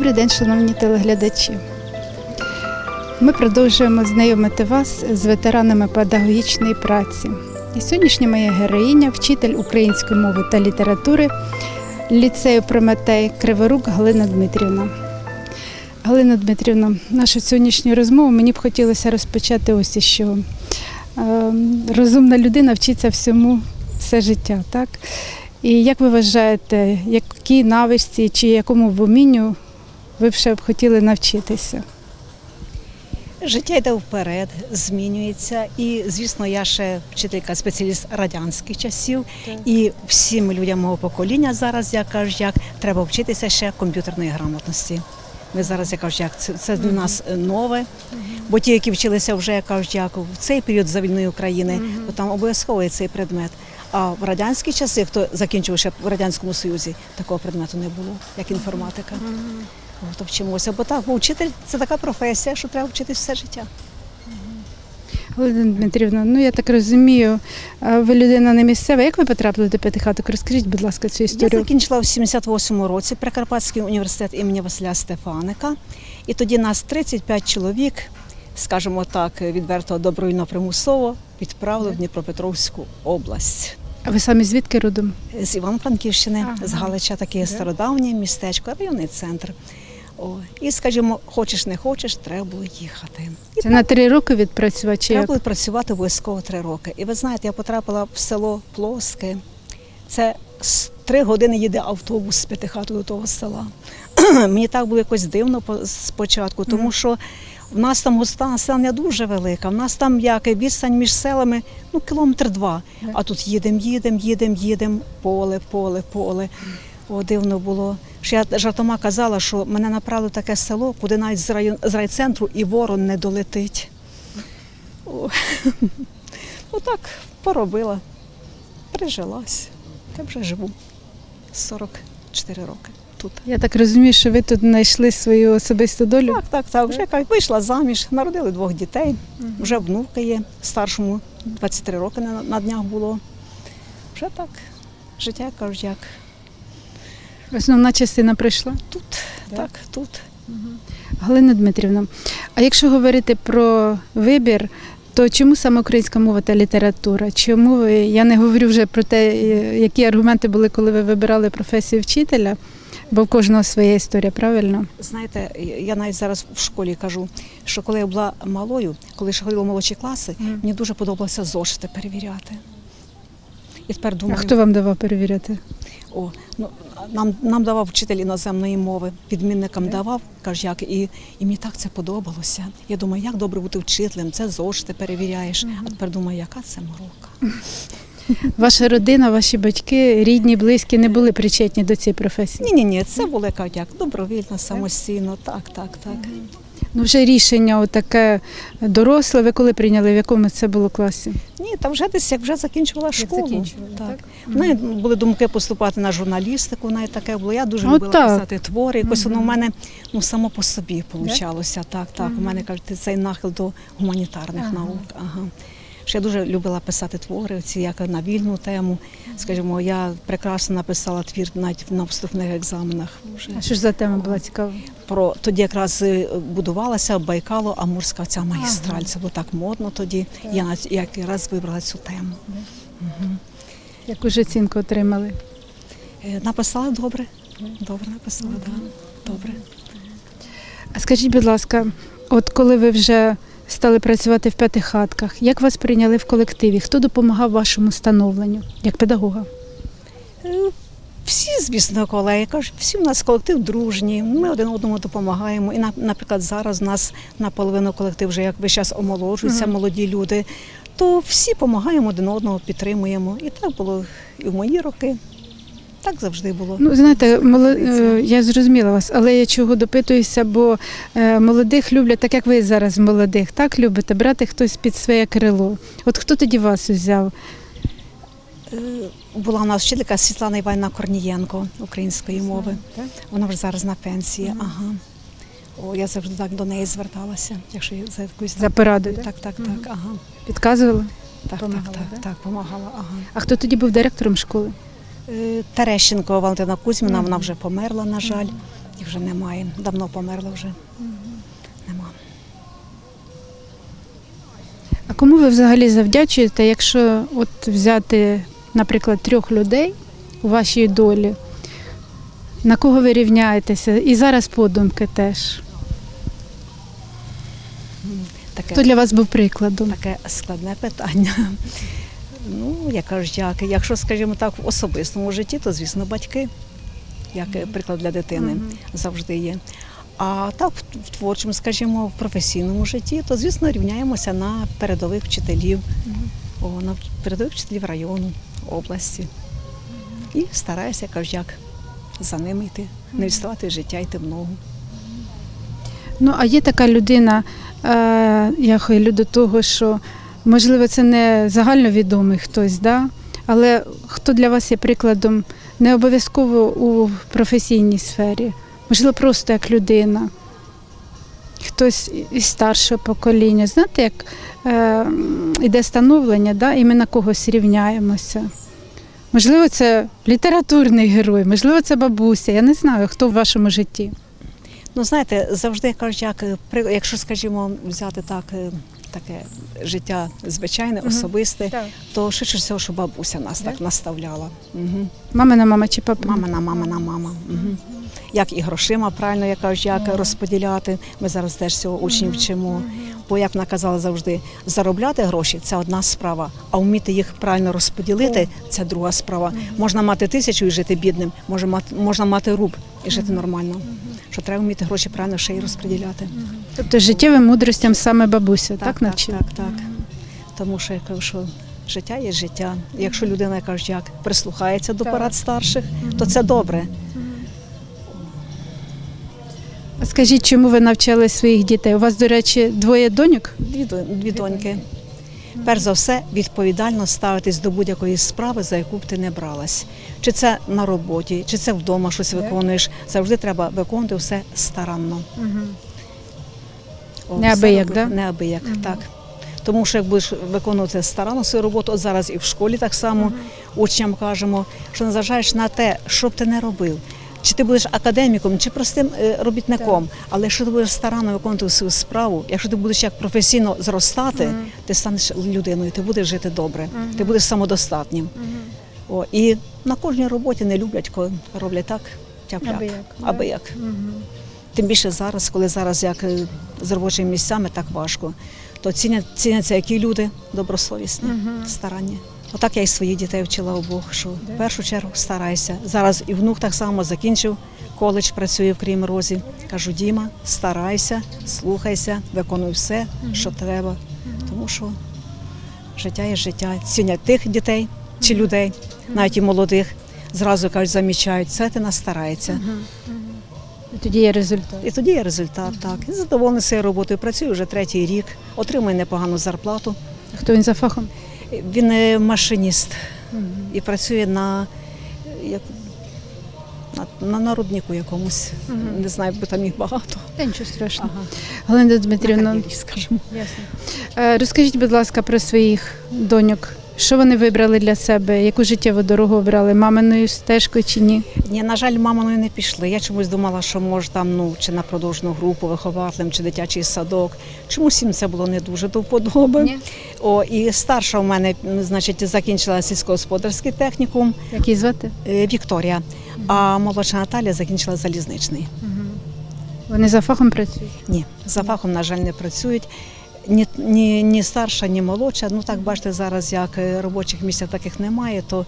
Добрий день, шановні телеглядачі. Ми продовжуємо знайомити вас з ветеранами педагогічної праці. І сьогоднішня моя героїня, вчитель української мови та літератури ліцею Прометей Криворук Галина Дмитрівна. Галина Дмитрівна, нашу сьогоднішню розмову мені б хотілося розпочати ось із чого. Е, Розумна людина вчиться всьому все життя, так? І як ви вважаєте, які навичці чи якому вмінню ви б ще б хотіли навчитися? Життя йде вперед, змінюється. І, звісно, я ще вчителька спеціаліст радянських часів. І всім людям мого покоління зараз, я кажу, як треба вчитися ще комп'ютерної грамотності. Ми зараз, я кажу, як це, це для нас нове. Бо ті, які вчилися вже, я кажу, як в цей період за вільної України, то там обов'язково цей предмет. А в радянські часи, хто закінчив ще в радянському союзі, такого предмету не було, як інформатика. От вчимося, бо так, бо вчитель це така професія, що треба вчитись все життя. Галина Дмитрівна, ну я так розумію, ви людина не місцева. Як ви потрапили до п'ятихаток? Розкажіть, будь ласка, цю Я історію. закінчила в 78-му році Прикарпатський університет імені Василя Стефаника. І тоді нас 35 чоловік, скажімо так, відверто добровільно примусово відправили в Дніпропетровську область. А ви самі звідки родом? З Івано-Франківщини, Ага. з Галича, таке стародавнє містечко, районний центр. О, і, скажімо, хочеш не хочеш, треба було їхати. І Це на три роки відпрацювати чи Треба як? було працювати обов'язково три роки. І ви знаєте, я потрапила в село Плоске. Це три години їде автобус з п'ятихату до того села. Мені так було якось дивно по- спочатку, тому що в нас там густа населення дуже велика. В нас там як відстань між селами, ну кілометр два. А тут їдемо, їдемо, їдемо, їдемо, поле, поле, поле. О, дивно було. Що я жартома казала, що мене направили в таке село, куди навіть з, район, з райцентру і ворон не долетить. О, Отак поробила, прижилась. Та вже живу 44 роки тут. Я так розумію, що ви тут знайшли свою особисту долю. Так, так, так. Вже як вийшла заміж, народили двох дітей. Вже внука є, старшому 23 роки на, на днях було. Вже так. Життя кажуть, як Основна частина прийшла. тут, так, тут. Галина Дмитрівна, а якщо говорити про вибір, то чому саме українська мова та література? Чому ви- я не говорю вже про те, е, які аргументи були, коли ви вибирали професію вчителя, бо в кожного своя історія, правильно? Знаєте, я навіть зараз в школі кажу, що коли я була малою, коли ще ходила в молодші класи, Мгм. мені дуже подобалося зошити перевіряти. І тепер А хто вам давав перевіряти? О, ну, нам, нам давав вчитель іноземної мови, підмінникам давав, каже, як, і, і мені так це подобалося. Я думаю, як добре бути вчителем, це зошити перевіряєш. А тепер думаю, яка це морока. Ваша родина, ваші батьки, рідні, близькі не були причетні до цієї професії? Ні, ні, ні, це було як, як добровільно, самостійно, так, так, так. Ну вже рішення таке доросле. Ви коли прийняли, в якому це було класі? Ні, та вже десь як вже закінчувала школу. закінчували, так? В мене були думки поступати на журналістику, навіть таке було. Я дуже От любила так. писати твори. Якось воно в мене ну само по собі получалося. Так, так. У мене кажуть, цей нахил до гуманітарних наук. Ага. Що я дуже любила писати твори, ці як на вільну тему. Скажімо, я прекрасно написала твір навіть на вступних екзаменах. Вже А що ж за тема була цікава? про тоді якраз е, будувалася Байкало Амурська ця магістраль. Ага. Це було так модно тоді. Я навіть якраз вибрала цю тему. Яку ж оцінку отримали? Е, Написала добре. Добре написала, так. Да. Добре. А скажіть, будь ласка, от коли ви вже стали працювати в п'ятихатках, як вас прийняли в колективі? Хто допомагав вашому становленню як педагога? Е, Всі, звісно, колеги кажуть, всі в нас колектив дружній, ми один одному допомагаємо. І, наприклад, зараз у нас наполовину колектив вже як весь час омолоджуються Мгм. молоді люди, то всі допомагаємо один одного, підтримуємо. І так було і в мої роки. Так завжди було. Ну, знаєте, моло... е, я зрозуміла вас, але я чого допитуюся, бо е, молодих люблять, так як ви зараз молодих, так любите брати хтось під своє крило. От хто тоді вас взяв? Е, Була у нас вчителька Світлана Іванівна Корнієнко української мови. Вона вже зараз на пенсії. Ага. О, я завжди так до неї зверталася, якщо я за якусь За порадою, Так, так, так. Ага. Підказували? Так, Помагала, так, так, так, помагала. Ага. А хто тоді був директором школи? Е, Терещенко Валентина Кузьміна, вона вже померла, на жаль. Їх вже немає. Давно померла вже. Нема. А кому ви взагалі завдячуєте, якщо от взяти, наприклад, трьох людей у вашій долі? На кого ви рівняєтеся? І зараз подумки теж. Таке, Хто для вас був прикладом? таке складне питання. Ну, я кажу, як, якщо, скажімо так, в особистому житті, то, звісно, батьки, як приклад для дитини, завжди є. А так, в- творчому, скажімо, в професійному житті, то, звісно, рівняємося на передових вчителів, о, на передових вчителів району, області. І стараюся, кажу, як за ними йти, не відставати життя, йти в ногу. Ну, а є така людина, е, я хилю до того, що можливо це не загальновідомий хтось, да? але хто для вас є прикладом не обов'язково у професійній сфері, можливо, просто як людина. Хтось із старшого покоління. Знаєте, як е, м, іде становлення, да? і ми на когось рівняємося. Можливо, це літературний герой, можливо, це бабуся. Я не знаю, хто в вашому житті. Ну, знаєте, завжди кажуть, як якщо, скажімо, взяти так, е, таке життя звичайне, особисте, Так. то швидше всього, що бабуся нас так наставляла. Угу. Мамина мама чи папа? Мамина, мамина, мама. Угу. Як і грошима, правильно, я кажу, як розподіляти. Ми зараз теж цього учнів вчимо. Бо як вона казала завжди, заробляти гроші це одна справа, а вміти їх правильно розподілити це друга справа. Можна мати тисячу і жити бідним, може мати можна мати руб і жити нормально. Що треба вміти гроші правильно ще й розподіляти. Тобто життєвим мудростям саме бабуся, так, так, навчила? так, так. Тому що я кажу, що життя є життя. Якщо людина я кажу, як прислухається до Так. порад старших, то це добре. Скажіть, чому ви навчали своїх дітей? У вас, до речі, двоє доньок? Дві, дві доньки. Перш за все, відповідально ставитись до будь-якої справи, за яку б ти не бралась. Чи це на роботі, чи це вдома щось виконуєш. Завжди треба виконувати все старанно. О, Неабияк, все да? Неабияк, так. Тому що як будеш виконувати старанно свою роботу, от зараз і в школі так само учням кажемо, що незважаєш на те, що б ти не робив. Чи ти будеш академіком, чи простим е, робітником, але якщо ти будеш старанно виконувати свою справу, якщо ти будеш як професійно зростати, ти станеш людиною, ти будеш жити добре, ти будеш самодостатнім. О, і на кожній роботі не люблять, коли роблять так, тяп-ляп, Аби як, аби як. Тим більше зараз, коли зараз як е, з робочими місцями так важко, то цінять, ціняться які люди добросовісні, старанні. Отак я і своїх дітей вчила обох, що в першу чергу старайся. Зараз і внук так само закінчив коледж, працює в Крім Розі. Кажу, Діма, старайся, слухайся, виконуй все, що треба. Тому що життя є життя. Цінять тих дітей чи людей, навіть і молодих. Зразу кажуть, замічають, це ти старається. І тоді є результат. І тоді є результат, так. І задоволений своєю роботою. Працюю вже третій рік, отримує непогану зарплату. Хто він за фахом? Він е, машиніст і працює на, як, на, на народнику якомусь. Не знаю, бо там їх багато. Та нічого страшного. Ага. Галина Дмитрівна, скажімо. ясно. Е, Розкажіть, будь ласка, про своїх доньок. Що вони вибрали для себе? Яку життєву дорогу обрали? Маминою стежкою чи ні? Ні, на жаль, мамою не пішли. Я чомусь думала, що може там ну чи на продовжну групу вихователем, чи дитячий садок. Чомусь їм це було не дуже до вподоби. Ні? О, і старша у мене, значить, закінчила сільськогосподарський технікум Як її звати? е, Вікторія, а молодша Наталія закінчила залізничний. Вони за фахом працюють. Ні, за фахом, на жаль, не працюють. Ні, ні, ні старша, ні молодша. Ну так бачите, зараз як е, робочих місць таких немає, то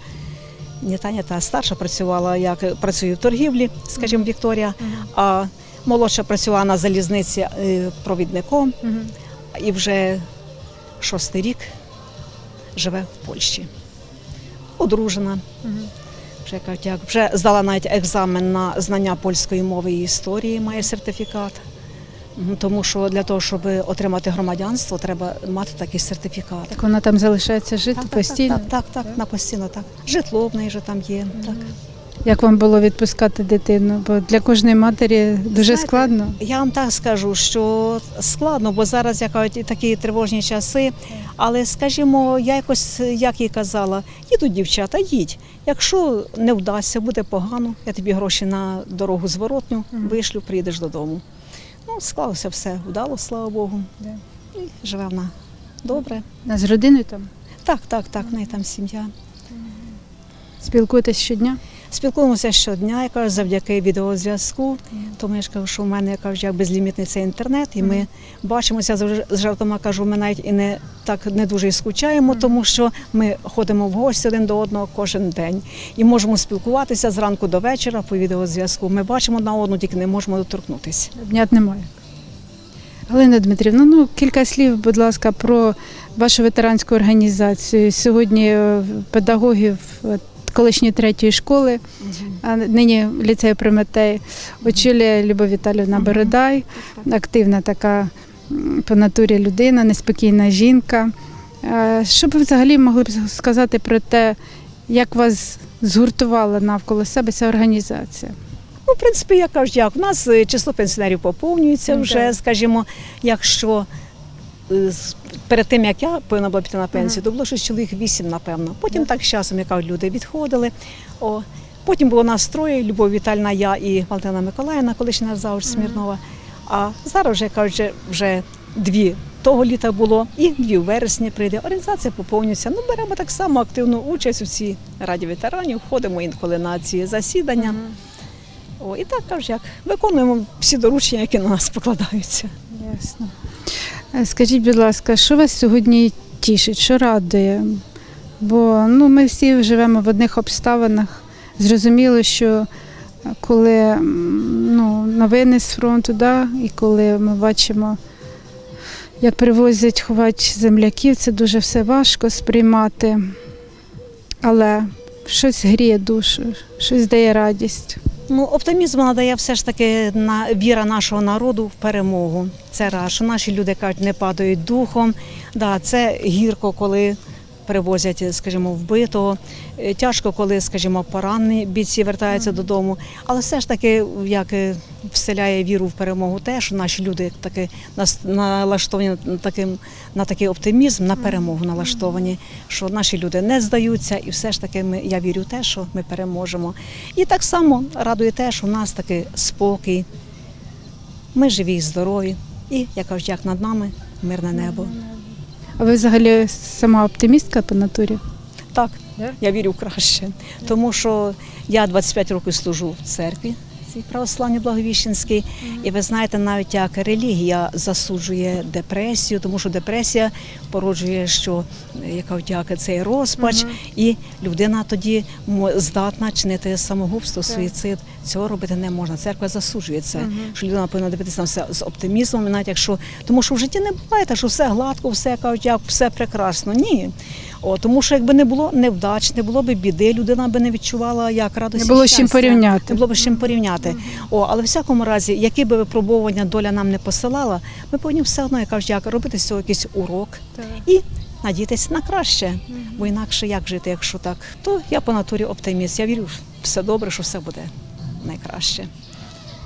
ні Таня та старша працювала, як працює в торгівлі, скажімо, Вікторія, а молодша працювала на залізниці е, провідником і вже шостий рік живе в Польщі. Одружена. Вже, як, вже здала навіть екзамен на знання польської мови і історії, має сертифікат. Тому що для того, щоб отримати громадянство, треба мати такий сертифікат. Так вона там залишається жити Так, так, постійно. Так, так, так, на постійно так. Житло в неї вже там є. Так. Як вам було відпускати дитину? Бо для кожної матері дуже Знаєте, складно. Я вам так скажу, що складно, бо зараз як кажуть, такі тривожні часи. Але скажімо, я якось як їй казала, їдуть дівчата, їдь. Якщо не вдасться, буде погано, я тобі гроші на дорогу зворотню вишлю, приїдеш додому. Ну, склалося все, вдало, слава Богу. Да. І живе вона добре. А з родиною там Так, так, так, в неї там сім'я. спілкуєтесь щодня? Спілкуємося щодня, я завдяки відеозв'язку. Тому я ж кажу, що в мене кажу, як безлімітний цей інтернет, і ми бачимося з жартома. Кажу, ми навіть і не так не дуже і скучаємо, тому що ми ходимо в гості один до одного кожен день і можемо спілкуватися зранку до вечора по відеозв'язку. Ми бачимо на одну, тільки не можемо доторкнутися. Обнят немає. Галина Дмитрівна, ну кілька слів, будь ласка, про вашу ветеранську організацію. Сьогодні е, педагогів колишньої третьої школи, а нині ліцею Прометей, очолює Любов Віталівна. Бородай, активна така по натурі людина, неспокійна жінка. Е, Що б ви взагалі могли б сказати про те, як вас згуртувала навколо себе ця організація? Ну, в принципі, я кажу, як у нас е, число пенсіонерів поповнюється вже, скажімо, якщо перед тим як я повинна була піти на пенсію, то було щось чоловік вісім, напевно. Потім так з часом, як люди відходили. О, потім було нас троє, Любов Вітальна, я і Валентина Миколаївна, колишня завжди Смірнова. А зараз вже кажуть, вже, дві. Того літа було і дві в вересні прийде. Організація поповнюється. Ну, беремо так само активну участь у цій раді ветеранів, ходимо інколи на ці засідання. О, і так кажуть, як виконуємо всі доручення, які на нас покладаються. Ясно. Е, Скажіть, будь ласка, що вас сьогодні тішить, що радує? Бо ну, ми всі живемо в одних обставинах. Зрозуміло, що е, коли ну, новини з фронту, да, і коли ми бачимо, як привозять ховати земляків, це дуже все важко сприймати. Але щось гріє душу, щось дає радість. Ну, оптимізм надає все ж таки на віра нашого народу в перемогу. Це раз, що наші люди кажуть, не падають духом. Да, це гірко, коли привозять, скажімо, вбитого. Е, Тяжко, коли, скажімо, поранені бійці вертаються додому. Але все ж таки, як е, вселяє віру в перемогу, те, що наші люди таки налаштовані на таким на такий оптимізм, на перемогу налаштовані, що наші люди не здаються, і все ж таки ми я вірю в те, що ми переможемо. І так само радує те, що в нас такий спокій. Ми живі і здорові. І як кажуть, як над нами мирне небо. А ви взагалі сама оптимістка по натурі? Так, я вірю в краще. Тому що я 25 років служу в церкві. цій православній Благовіщенській, і ви знаєте, навіть як релігія засуджує депресію, тому що депресія породжує, що е, яка втяка цей розпач, і людина тоді здатна чинити самогубство, суїцид. Цього робити не можна. Церква засуджує це, що людина повинна дивитися на все з оптимізмом, навіть якщо тому, що в житті не буває, так, що все гладко, все кажуть, як все прекрасно. Ні. О, тому що якби не було невдач, не було б біди, людина би не відчувала як радості. Не було з чим порівняти. Не було б з чим порівняти. О, але в всякому разі, які би випробування доля нам не посилала, ми повинні все одно, як кажуть, як робити з цього якийсь урок і надіятися на краще. Бо інакше як жити, якщо так, то я по натурі оптиміст. Я вірю, що все добре, що все буде найкраще.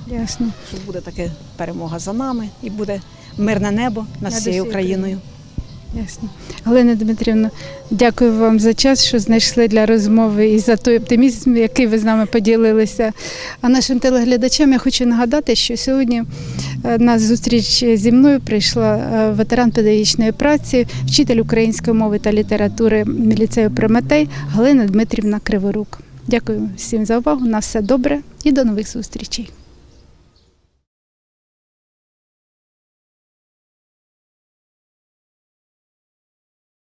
Ясно. Що буде таке перемога за нами і буде мирне небо над Над всією Україною. Ясно. Галина Дмитрівна, дякую вам за час, що знайшли для розмови і за той оптимізм, який ви з нами поділилися. А нашим телеглядачам я хочу нагадати, що сьогодні е, на зустріч зі мною прийшла е, ветеран педагогічної праці, вчитель української мови та літератури ліцею Прометей Галина Дмитрівна Криворук. Дякую всім за увагу. На все добре і до нових зустрічей.